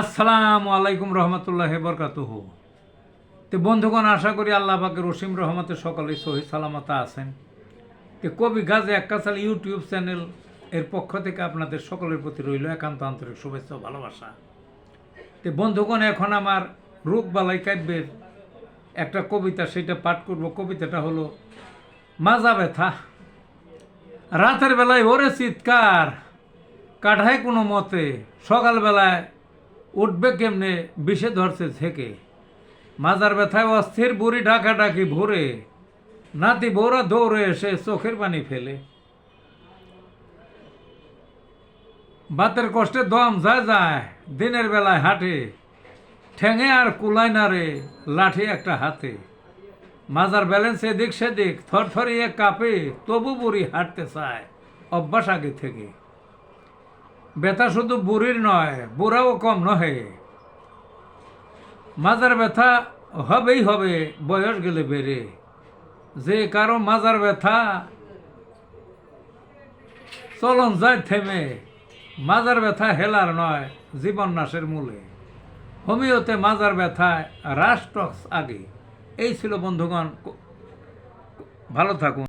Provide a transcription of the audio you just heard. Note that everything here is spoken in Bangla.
আসসালামু আলাইকুম রহমতুল্লাহ বরকাতুহ। তো বন্ধুগণ, আশা করি আল্লাহ পাকের রসিম রহমতে সকলেই সহি সালামতা আছেন। তো কবি গাজী একাসাল ইউটিউব চ্যানেল এর পক্ষ থেকে আপনাদের সকলের প্রতি রইল একান্ত আন্তরিক শুভেচ্ছা ভালোবাসা। তো বন্ধুগণ, এখন আমার রোগ বালাই কাব্যের একটা কবিতা, সেটা পাঠ করব। কবিতাটা হলো মাজা ব্যথা, রাতের বেলায় ওরে চিৎকার কাঠায় কোনো মতে, সকালবেলায় উঠবে কেমনে? বিষে ধরছে থেকে মাজার ব্যথায় অস্থির বুড়ি ডাকাডাকি ভোরে। নাতি বৌরা দৌড়ে এসে চোখের পানি ফেলে। বাতের কষ্টে দম যায় যায়, দিনের বেলায় হাঁটে। ঠেঙে আর কুলাই না রে, লাঠি একটা হাতে। মাজার ব্যালেন্স এদিক সেদিক, থরথরিয়ে কাঁপে, তবু বুড়ি হাঁটতে চায়, অভ্যাস আগে থেকে। ব্যথা শুধু বুড়ির নয়, বুড়াও কম নহে। মাজার ব্যথা হবেই হবে, বয়স গেলে বেড়ে। যে কারও মাজার ব্যথা চলন যায় থেমে, মাজার ব্যথা হেলার নয়, জীবন নাশের মূলে। হোমিওতে মাজার ব্যথায় রাষ্ট্রক্স আগে। এই ছিল বন্ধুগণ, ভালো থাকুন।